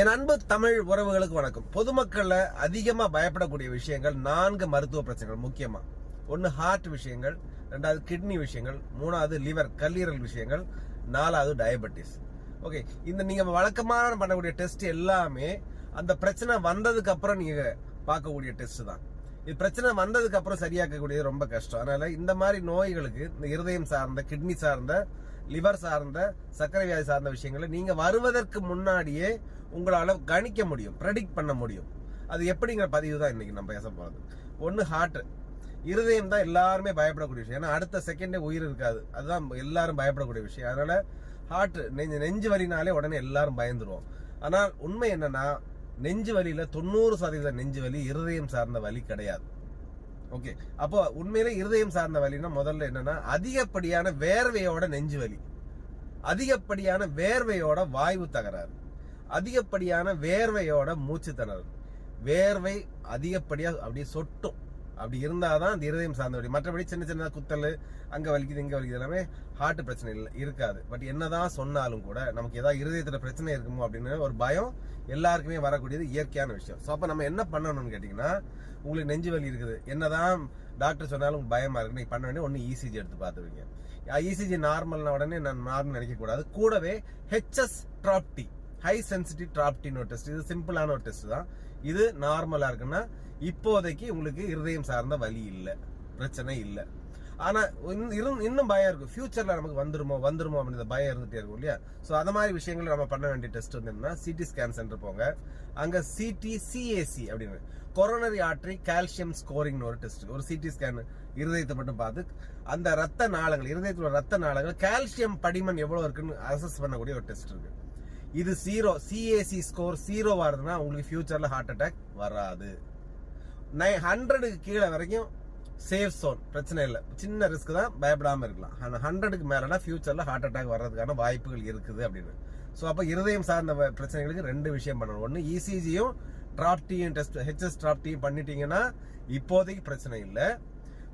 என் அன்பு தமிழ் உறவுகளுக்கு வணக்கம். பொதுமக்கள்ல அதிகமா பயப்படக்கூடிய விஷயங்கள் நான்கு மருத்துவ பிரச்சனைகள் முக்கியமா. ஒன்னு ஹார்ட் விஷயங்கள் ரெண்டாவது கிட்னி விஷயங்கள் மூணாவது லிவர் கல்லீரல் விஷயங்கள் நாலாவது டயபெட்டிஸ் ஓகே இந்த நீங்க வழக்கமான பண்ணக்கூடிய டெஸ்ட் எல்லாமே அந்த பிரச்சனை வந்ததுக்கு அப்புறம் நீங்க பார்க்கக்கூடிய டெஸ்ட் தான். இது பிரச்சனை வந்ததுக்கு அப்புறம் சரியாக்கக்கூடியது ரொம்ப கஷ்டம். அதனால இந்த மாதிரி நோய்களுக்கு இந்த இருதயம் சார்ந்த கிட்னி சார்ந்த லிவர் சார்ந்த சர்க்கரை வியாதி சார்ந்த விஷயங்களை நீங்க வருவதற்கு முன்னாடியே உங்களால கணிக்க முடியும் ப்ரெடிக்ட் பண்ண முடியும். அது எப்படிங்கிற பதிவு தான் இன்னைக்கு நம்ம பேச போறது. ஒன்னு ஹார்ட் இருதயம் தான் எல்லாருமே பயப்படக்கூடிய விஷயம். ஏன்னா அடுத்த செகண்டே உயிர் இருக்காது. அதுதான் எல்லாரும் பயப்படக்கூடிய விஷயம். அதனால ஹார்ட் நெஞ்சு நெஞ்சு வரினாலே உடனே எல்லாரும் பயந்துருவோம். ஆனால் உண்மை என்னன்னா நெஞ்சு வலியில தொண்ணூறு சதவீத நெஞ்சு வலி இருதயம் சார்ந்த வலி கிடையாது. ஓகே அப்போ உண்மையிலே இருதயம் சார்ந்த வலினா முதல்ல என்னன்னா அதிகப்படியான வேர்வையோட நெஞ்சு வலி. அதிகப்படியான வேர்வையோட வாய்வு தகராறு. அதிகப்படியான வேர்வையோட மூச்சு திணறல். வேர்வை அதிகப்படியா அப்படியே சொட்டும். அப்படி இருந்தாதான் அந்த இருதயம் சார்ந்த வலி மற்றபடி சின்ன சின்ன குத்தல் அங்கே வலிக்குது இங்கே வலிக்குது எல்லாமே ஹார்ட் பிரச்சனை இல்லை இருக்காது. பட் என்னதான் சொன்னாலும் கூட நமக்கு ஏதாவது இருதயத்தில் பிரச்சனை இருக்குமோ அப்படின்னு ஒரு பயம் எல்லாருக்குமே வரக்கூடியது இயற்கையான விஷயம். ஸோ அப்போ நம்ம என்ன பண்ணணும்னு கேட்டிங்கன்னா உங்களுக்கு நெஞ்சு வலி இருக்குது. என்னதான் டாக்டர் சொன்னாலும் பயமா இருக்கு நீங்கள் பண்ண வேண்டிய ஒன்று இசிஜி எடுத்து பார்த்துருவீங்க இசிஜி நார்மல்னா உடனே நான் நார்மல் நினைக்கக்கூடாது. கூடவே HS trop T high sensitive ட்ராப்டின் ஒரு டெஸ்ட் இது சிம்பிளான ஒரு டெஸ்ட் தான். இது நார்மலாக இருக்குன்னா இப்போதைக்கு உங்களுக்கு இருதயம் சார்ந்த வலி இல்லை. பிரச்சனை இல்லை. ஆனா இன்னும் இன்னும் பயம் இருக்கும் ஃபியூச்சர்ல நமக்கு வந்துருமோ வந்துருமோ அப்படின்ற பயம் இருந்துட்டே இருக்கும் இல்லையா? சோ அந்த மாதிரி விஷயங்கள் நம்ம பண்ண வேண்டிய டெஸ்ட் வந்து என்னன்னா சிடி ஸ்கேன் சென்டர் போங்க. அங்க சிடி சிஏசி அப்படின்னு. கொரோனரி ஆற்றி கால்சியம் ஸ்கோரிங் ஒரு டெஸ்ட் ஒரு சிடி ஸ்கேன் இருதயத்தை மட்டும் பார்த்து அந்த ரத்த நாளங்கள் இருதயத்தில் ரத்த நாளங்கள் கால்சியம் படிமன் எவ்வளவு இருக்குன்னு அசஸ் பண்ணக்கூடிய ஒரு டெஸ்ட் இருக்கு. இது ஜீரோ சிஏசி ஸ்கோர் ஜீரோவா இருந்ததுன்னா உங்களுக்கு ஃபியூச்சர்ல ஹார்ட் அட்டாக் வராது. நை ஹண்ட்ரடுக்கு கீழே வரைக்கும் சேஃப் சோன் பிரச்சனை இல்லை. சின்ன ரிஸ்க் தான் பயப்படாமல் இருக்கலாம். அந்த ஹண்ட்ரடுக்கு மேலனா ஃபியூச்சர்ல ஹார்ட் அட்டாக் வர்றதுக்கான வாய்ப்புகள் இருக்குது அப்படின்னு. ஸோ அப்போ இருதயம் சார்ந்த பிரச்சனைகளுக்கு ரெண்டு விஷயம் பண்ணணும். ஒன்று இசிஜியும் டிராப்டியும் டெஸ்ட் ஹெச்எஸ் டிராப்டியும் பண்ணிட்டீங்கன்னா இப்போதைக்கு பிரச்சனை இல்லை.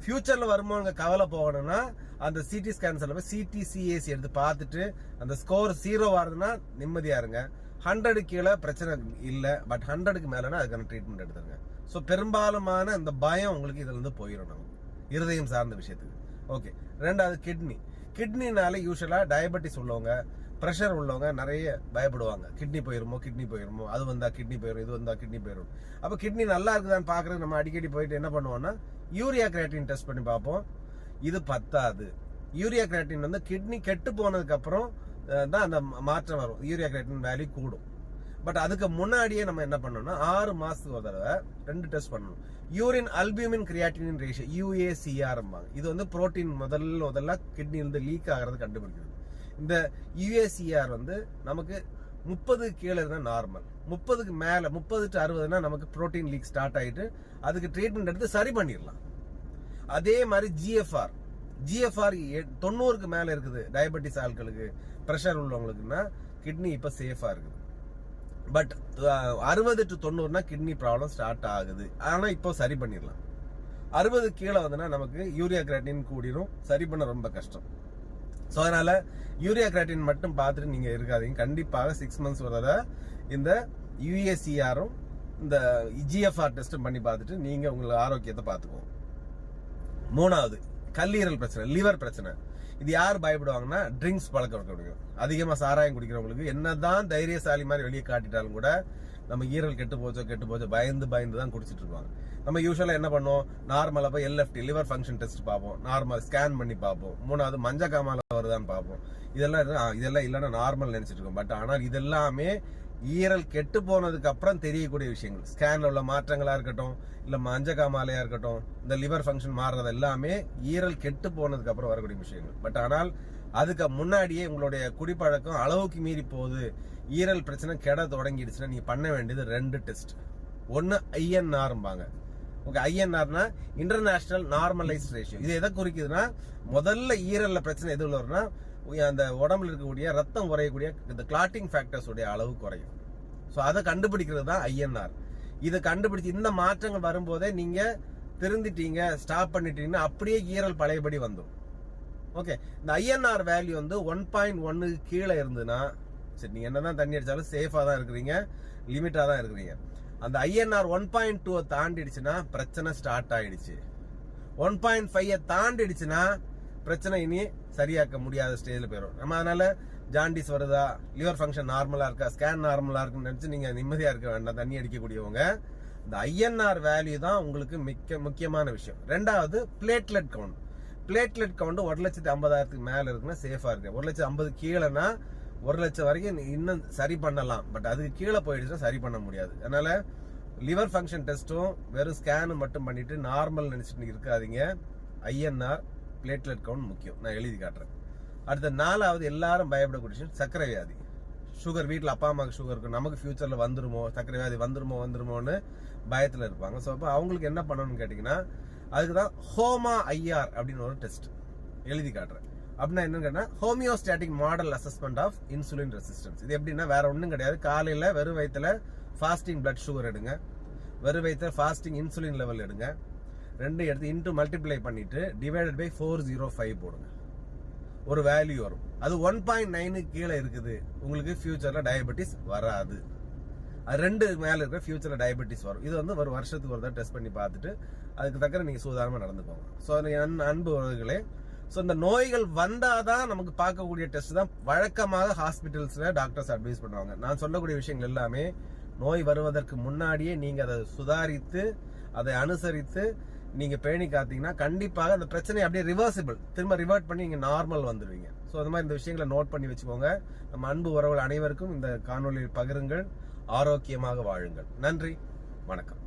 ஃபியூச்சரில் வருமானங்க கவலை போகணும்னா அந்த சிடி ஸ்கேன் செல்ல சிடி சிஏசி எடுத்து பார்த்துட்டு அந்த ஸ்கோர் ஜீரோ வருதுன்னா நிம்மதியா இருங்க. ஹண்ட்ரடு கீழே பிரச்சனை இல்லை. பட் ஹண்ட்ரடுக்கு மேலேனா அதுக்கான ட்ரீட்மெண்ட் எடுத்துருங்க. ஸோ பெரும்பாலுமான இந்த பயம் உங்களுக்கு இதுலேருந்து போயிடும் நமக்கு இருதயம் சார்ந்த விஷயத்துக்கு. ஓகே ரெண்டாவது கிட்னி கிட்னினால யூஸ்வலாக டயபெட்டிஸ் உள்ளவங்க ப்ரெஷர் உள்ளவங்க நிறைய பயப்படுவாங்க. கிட்னி போயிருமோ கிட்னி போயிருமோ அது வந்தால் கிட்னி போயிடும் இது வந்தால் கிட்னி போயிடும் அப்போ கிட்னி நல்லா இருக்குதான்னு பார்க்குறது நம்ம அடிக்கடி போயிட்டு என்ன பண்ணுவோம்னா யூரியா கிராட்டின் டெஸ்ட் பண்ணி பார்ப்போம். இது பத்தாது. யூரியா கிராட்டின் வந்து கிட்னி கெட்டு போனதுக்கப்புறம் தான் அந்த மாற்றம் வரும். யூரியா கிராட்டின் வேல்யூ கூடும். பட் அதுக்கு முன்னாடியே நம்ம என்ன பண்ணணும்னா ஆறு மாசத்துக்கு ஒரு தடவை ரெண்டு டெஸ்ட் பண்ணணும். Urine albumin creatinine ratio UACR இது வந்து புரோட்டீன் முதல்ல முதல்ல கிட்னி இருந்து லீக் ஆகிறது கண்டுபிடிக்கிறது இந்த யூஏசிஆர் வந்து நமக்கு முப்பது கீழே இருந்தால் நார்மல் முப்பதுக்கு மேலே முப்பது டு அறுபதுனா நமக்கு புரோட்டீன் லீக் ஸ்டார்ட் ஆகிட்டு அதுக்கு ட்ரீட்மெண்ட் எடுத்து சரி பண்ணிடலாம். அதே மாதிரி ஜிஎஃப்ஆர் ஜிஎஃப்ஆர் தொண்ணூறுக்கு மேலே இருக்குது டயபெட்டிஸ் ஆட்களுக்கு ப்ரெஷர் உள்ளவங்களுக்குன்னா கிட்னி இப்போ சேஃபாக இருக்குது. பட் அறுபது டு தொண்ணூறுனா கிட்னி ப்ராப்ளம் ஸ்டார்ட் ஆகுது. ஆனால் இப்போ சரி பண்ணிடலாம். அறுபது கீழே வந்துன்னா நமக்கு யூரியா கிராட்டின் கூடிரும். சரி பண்ண ரொம்ப கஷ்டம். ஸோ அதனால் யூரியா கிராட்டின் மட்டும் பார்த்துட்டு நீங்கள் இருக்காதீங்க. கண்டிப்பாக சிக்ஸ் மந்த்ஸ் ஒரு இந்த யூஏசிஆரும் இந்த ஜிஎஃப்ஆர் டெஸ்ட்டும் பண்ணி பார்த்துட்டு நீங்கள் உங்களுக்கு ஆரோக்கியத்தை பார்த்துக்குவோம் மூணாவது கல்லீரல் பிரச்சனை லிவர் பிரச்சனை. இது யார் பயப்படுவாங்கன்னா ட்ரிங்க்ஸ் பழக்க வைக்க முடியும் அதிகமாக சாராயம் குடிக்கிறவங்களுக்கு என்னதான் தைரியசாலி மாதிரி வெளியே காட்டிட்டாலும் கூட நம்ம ஈரல் கெட்டு போச்சோ கெட்டு போச்சோ பயந்து பயந்து தான் குடிச்சிட்டு இருப்பாங்க. நம்ம யூஸ்வலாக என்ன பண்ணுவோம்? நார்மலாக போய் எல்எஃப்டி லிவர் ஃபங்க்ஷன் டெஸ்ட் பார்ப்போம். நார்மல் ஸ்கேன் பண்ணி பார்ப்போம். மூணாவது மஞ்ச காமால வருதான்னு பார்ப்போம். இதெல்லாம் இதெல்லாம் இல்லைன்னா நார்மல் நினைச்சிட்டு இருக்கோம். பட் ஆனால் இதெல்லாமே ஈரல் கெட்டு போனதுக்கு அப்புறம் தெரியக்கூடிய விஷயங்கள். ஸ்கேன்ல உள்ள மாற்றங்களா இருக்கட்டும் இல்ல மஞ்ச காமாலையா இருக்கட்டும் இந்த லிவர் ஃபங்க்ஷன் மாறுறது எல்லாமே ஈரல் கெட்டு போனதுக்கு அப்புறம் வரக்கூடிய விஷயங்கள். பட் ஆனால் அதுக்கு முன்னாடியே உங்களுடைய குடிப்பழக்கம் அளவுக்கு மீறி போகுது. ஈரல் பிரச்சனை கெட தொடங்கிடுச்சுன்னா நீங்க பண்ண வேண்டியது ரெண்டு டெஸ்ட். ஒன்னு ஐஎன்ஆர்ம்பாங்க. ஓகே ஐஎன்ஆர்னா இன்டர்நேஷனல் நார்மலைஸ் ரேஷியோ இது எதை குறிக்குதுன்னா முதல்ல ஈரல்ல பிரச்சனை எது வரும்னா அந்த உடம்புல இருக்கக்கூடிய ரத்தம் குறையக்கூடிய இந்த கிளாட்டிங் ஃபேக்டர்ஸ் உடைய அளவு குறையும். ஸோ அதை கண்டுபிடிக்கிறது தான் ஐஎன்ஆர். இதை கண்டுபிடிச்சு இந்த மாற்றங்கள் வரும்போதே நீங்க திருந்திட்டீங்க ஸ்டாப் பண்ணிட்டீங்கன்னா அப்படியே ஈரல் பழையபடி வந்துடும். ஓகே இந்த ஐஎன்ஆர் வேல்யூ வந்து ஒன் பாயிண்ட் ஒன்னுக்கு கீழே இருந்ததுன்னா சரி நீங்க என்னதான் தண்ணி அடிச்சாலும் சேஃபா தான் இருக்கிறீங்க லிமிட்டா தான் இருக்கிறீங்க. அந்த ஐஎன்ஆர் ஒன் பாயிண்ட் டூவை தாண்டிடுச்சுன்னா பிரச்சனை ஸ்டார்ட் ஆயிடுச்சு. ஒன் பாயிண்ட் ஃபைவை தாண்டிடுச்சுன்னா பிரச்சனை இனி சரியாக்க முடியாத ஸ்டேஜில் போயிடும் நம்ம அதனால ஜாண்டிஸ் வருதா? லிவர் ஃபங்க்ஷன் நார்மலாக இருக்கா? ஸ்கேன் நார்மலாக இருக்குன்னு நினச்சி நீங்கள் நிம்மதியாக இருக்க வேண்டாம். தண்ணி அடிக்கக்கூடியவங்க. இந்த ஐஎன்ஆர் வேல்யூ தான் உங்களுக்கு மிக்க முக்கியமான விஷயம். ரெண்டாவது பிளேட்லெட் கவுண்ட் பிளேட்லெட் கவுண்ட் ஒரு லட்சத்தி ஐம்பதாயிரத்துக்கு மேல இருக்குன்னா சேஃபா இருக்கு. ஒரு லட்சம் ஐம்பது கீழேனா ஒரு லட்சம் வரைக்கும் இன்னும் சரி பண்ணலாம். பட் அதுக்கு கீழே போயிடுச்சுன்னா சரி பண்ண முடியாது. அதனால லிவர் ஃபங்க்ஷன் டெஸ்ட்டும் வெறும் ஸ்கேனு மட்டும் பண்ணிட்டு நார்மல் நினைச்சிட்டு இருக்காதீங்க. ஐஎன்ஆர் பிளேட்லெட் கவுண்ட் முக்கியம். நான் எழுதி காட்டுறேன். அடுத்த நாலாவது எல்லாரும் பயப்படக்கூடிய விஷயம் சர்க்கரை வியாதி. சுகர் வீட்டில் அப்பா அம்மாவுக்கு சுகர் இருக்கும். நமக்கு ஃபியூச்சரில் வந்துருமோ? சர்க்கரை வியாதி வந்துருமோ வந்துருமோன்னு பயத்தில் இருப்பாங்க. ஸோ அப்போ அவங்களுக்கு என்ன பண்ணணும்னு கேட்டிங்கன்னா அதுக்கு தான் ஹோமா ஐஆர் அப்படின்னு ஒரு டெஸ்ட் எழுதி காட்டுறேன். அப்படின்னா என்னன்னு கேட்டா homeostatic model assessment of insulin resistance இது எப்படின்னா வேற ஒன்றும் கிடையாது. காலையில் வெறும் வயிற்றுல ஃபாஸ்டிங் பிளட் சுகர் எடுங்க. வெறும் வயிற்றுல ஃபாஸ்டிங் இன்சுலின் லெவல் எடுங்க. ரெண்டு எடுத்து இன்ட்டு மல்டிப்ளை பண்ணிட்டு divided by four zero five போடுங்க. ஒரு வேல்யூ வரும். அது ஒன் பாயிண்ட் நைனுக்கு கீழே இருக்குது. உங்களுக்கு ஃபியூச்சரில் டயபெட்டிஸ் வராது. அது ரெண்டு மேல இருக்கிற ஃபியூச்சர்ல டயபெட்டிஸ் வரும். இது வந்து ஒரு வருஷத்துக்கு ஒரு டெஸ்ட் பண்ணி பார்த்துட்டு அதுக்கு தக்க நீங்க சூதானமா நடந்துக்கோங்க ஸோ அன்பு உறவுகளே ஸோ இந்த நோய்கள் வந்தாதான் நமக்கு பார்க்கக்கூடிய டெஸ்ட் தான் வழக்கமாக ஹாஸ்பிட்டல்ஸ்ல டாக்டர்ஸ் அட்வைஸ் பண்ணுவாங்க. நான் சொல்லக்கூடிய விஷயங்கள் எல்லாமே நோய் வருவதற்கு முன்னாடியே நீங்க அதை சுதாரித்து அதை அனுசரித்து நீங்க பேணி காத்தீங்கன்னா கண்டிப்பாக அந்த பிரச்சனை அப்படியே ரிவர்சிபிள் திரும்ப ரிவர்ட் பண்ணி நீங்க நார்மல் வந்துடுவீங்க ஸோ அந்த மாதிரி இந்த விஷயங்களை நோட் பண்ணி வச்சுக்கோங்க. நம்ம அன்பு உறவுகள் அனைவருக்கும் இந்த காணொலியில் பகிருங்கள். ஆரோக்கியமாக வாழுங்கள். நன்றி. வணக்கம்.